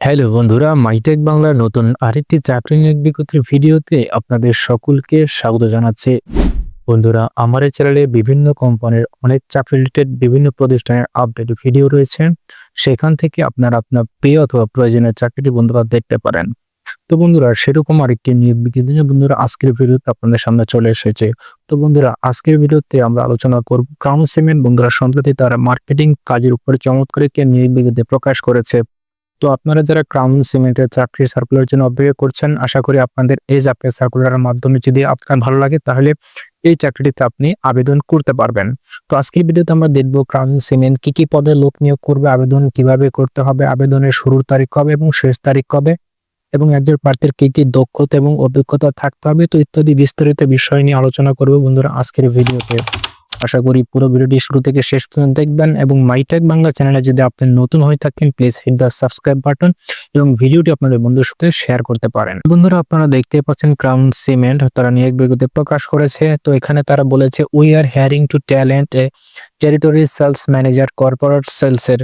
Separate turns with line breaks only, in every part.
Hello বন্ধুরা, MyTech বাংলার নতুন আরেকটি চাকরি নিয়োগ বিজ্ঞপ্তির ভিডিওতে আপনাদের সকলকে স্বাগত জানাচ্ছি। বন্ধুরা, আমার এই চ্যানেলে বিভিন্ন কোম্পানির অনেক চাকরি রিলেটেড বিভিন্ন প্রতিষ্ঠানের আপডেট ভিডিও রয়েছে। সেখান থেকে আপনারা আপনার প্রিয় অথবা প্রয়োজনীয় চাকরিটি বন্ধুরা দেখতে পারেন। তো বন্ধুরা, সেরকম আরেকটি নিয়োগ বিজ্ঞপ্তি নিয়ে বন্ধুরা আজকের ভিডিওতে আপনাদের সামনে চলে এসেছে। তো বন্ধুরা, আজকের ভিডিওতে আমরা আলোচনা করব ক্রাউন সিমেন্ট বন্ধুরা সম্প্রতি তারা মার্কেটিং কাজের উপরে চমৎকার একটি নিয়োগ বিজ্ঞপ্তি প্রকাশ করেছে। তো আপনারা যারা ক্রাউন সিমেন্টের চাকরি সার্কুলার জন্য অপেক্ষা করছেন, আশা করি আপনাদের এই চাকরি সার্কুলারের মাধ্যমে যদি আপনার ভালো লাগে, তাহলে এই চাকরিটিতে আপনি আবেদন করতে পারবেন। তো আজকের ভিডিওতে আমরা দেখব ক্রাউন সিমেন্ট কি কি পদে লোক নিয়োগ করবে, আবেদন কীভাবে করতে হবে, আবেদনের শুরুর তারিখ কবে এবং শেষ তারিখ কবে, এবং একজন প্রার্থীর কি কি দক্ষতা এবং অভিজ্ঞতা থাকতে হবে, তো ইত্যাদি বিস্তারিত বিষয় নিয়ে আলোচনা করব বন্ধুরা আজকের ভিডিওতে। আশা করি পুরো ভিডিওটি শুরু থেকে শেষ পর্যন্ত দেখবেন এবং মাইটেক বাংলা চ্যানেলে যদি আপনি নতুন হয়ে থাকেন please hit the subscribe button এবং ভিডিওটি আপনাদের বন্ধুর সাথে শেয়ার করতে পারেন। বন্ধুরা, আপনারা দেখতে পাচ্ছেন ক্রাউন সিমেন্ট তারা নিয়োগ বিজ্ঞপ্তি প্রকাশ করেছে। তো এখানে তারা বলেছে we are hiring to talent a territory sales manager corporate sales এর।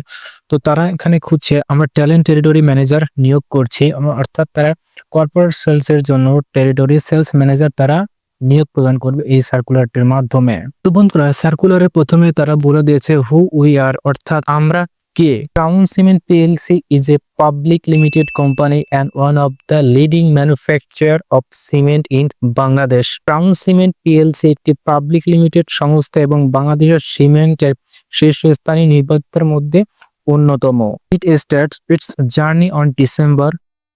তো তারা এখানে খুঁজছে, আমরা ট্যালেন্ট টেরিটরি ম্যানেজার নিয়োগ করছি। অর্থাৎ তারা কর্পোরেট সেলস এর জন্য টেরিটরি সেলস ম্যানেজার তারা নিয়োগ প্রদান করবে এই সার্কুলারটির মাধ্যমে। তো বন্ধুরা সার্কুলারে প্রথমে তারা বলে দিয়েছে হু উই আর অর্থাৎ আমরা, কে। Town cement PLC is a public limited company and one of the leading manufacture of cement in Bangladesh town cement PLC একটি পাবলিক লিমিটেড সংস্থা এবং বাংলাদেশের সিমেন্টের শীর্ষস্থানীয় নির্বাচনের মধ্যে অন্যতম। It starts its journey on December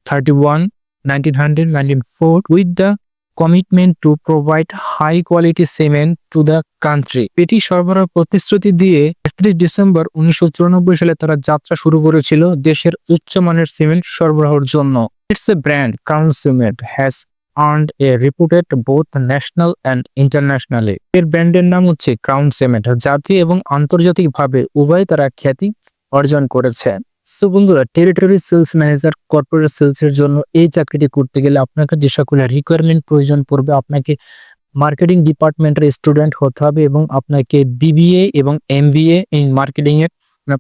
thirty one nineteen hundred nineteen four with the commitment to provide high quality cement to the country এটি সরবরাহ প্রতিশ্রুতি দিয়ে একত্রিশ ডিসেম্বর উনিশশো চুরানব্বই সালে তারা যাত্রা শুরু করেছিল দেশের উচ্চমানের সিমেন্ট সরবরাহের জন্য। It's a brand crown cement has earned a reputed both national and internationally এর ব্র্যান্ডের নাম হচ্ছে ক্রাউন সিমেন্ট জাতীয় এবং আন্তর্জাতিকভাবে উভয় তারা খ্যাতি অর্জন করেছে সো বন্ধুরা territory sales manager corporate sales এর জন্য এই চাকরিটি করতে গেলে আপনাকে যে সকল রিকোয়ারমেন্ট প্রয়োজন পড়বে, আপনাকে মার্কেটিং ডিপার্টমেন্টের স্টুডেন্ট হতে হবে এবং আপনাকে বিবিএ এবং এম এমবিএ ইন মার্কেটিং এর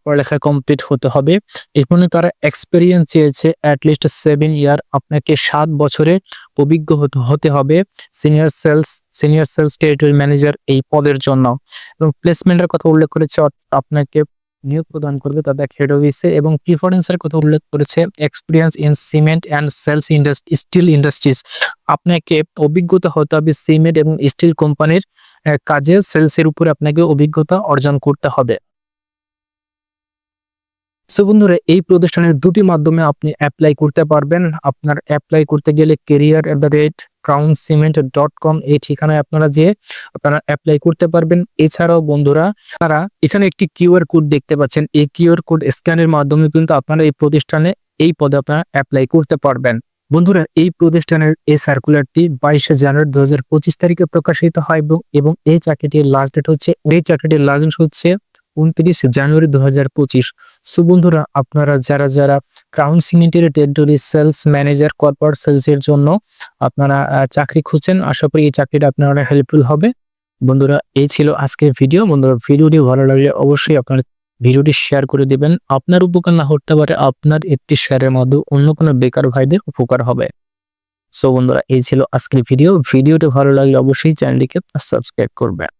পড়ালেখা কমপ্লিট হতে হবে। এখানে তারা এক্সপেরিয়েন্স চেয়েছে অ্যাটলিস্ট সেভেন ইয়ার আপনাকে সাত বছরের অভিজ্ঞ হতে হবে senior sales senior sales territory manager এই পদের জন্য। এবং প্লেসমেন্টের কথা উল্লেখ করেছে আপনাকে নিয়োগ প্রদান করবে তাদের হেড অফিসে এবং প্রিফারেন্সের কথা উল্লেখ করেছে experience in cement and sales industry steel industries আপনাকে অভিজ্ঞতা হতে হবে সিমেন্ট এবং স্টিল কোম্পানির কাজে সেলসের উপরে আপনাকে অভিজ্ঞতা অর্জন করতে হবে। সো বন্ধুরা, এই প্রতিষ্ঠানের দুটি মাধ্যমে আপনি অ্যাপ্লাই করতে পারবেন। আপনার অ্যাপ্লাই করতে গেলে career at the rate crown cement dot com এই ঠিকানায় আপনারা যে আপনারা অ্যাপ্লাই করতে পারবেন। এছাড়াও বন্ধুরা তারা এখানে একটি কিউআর কোড দেখতে পাচ্ছেন। এই কিউআর কোড স্ক্যানের মাধ্যমে কিন্তু আপনারা এই প্রতিষ্ঠানে এই পদে আপনারা অ্যাপ্লাই করতে পারবেন। বন্ধুরা, এই প্রতিষ্ঠানের এই সার্কুলারটি বাইশে জানুয়ারি দু হাজার পঁচিশ তারিখে প্রকাশিত হয় এবং- এই চাকরিটির লাস্ট ডেট হচ্ছে, এই চাকরিটির লাস্ট হচ্ছে উনত্রিশ জানুয়ারি দু হাজার পঁচিশ। সো বন্ধুরা, আপনারা যারা যারা ক্রাউন সিমেন্টের territory sales manager corporate sales এর জন্য আপনারা চাকরি খুঁজছেন, আশা করি এই চাকরিটা আপনার হেল্পফুল হবে। বন্ধুরা, এই ছিল আজকের ভিডিও বন্ধুরা, ভিডিওটি ভালো লাগলে অবশ্যই আপনার ভিডিওটি শেয়ার করে দিবেন। আপনার উপকার না হতে পারে, আপনার একটি শেয়ারের মধ্যে অন্য কোনো বেকার ভাইদের উপকার হবে। সো বন্ধুরা, এই ছিল আজকের ভিডিও ভিডিওটি ভালো লাগলে অবশ্যই চ্যানেলটিকে সাবস্ক্রাইব করবেন।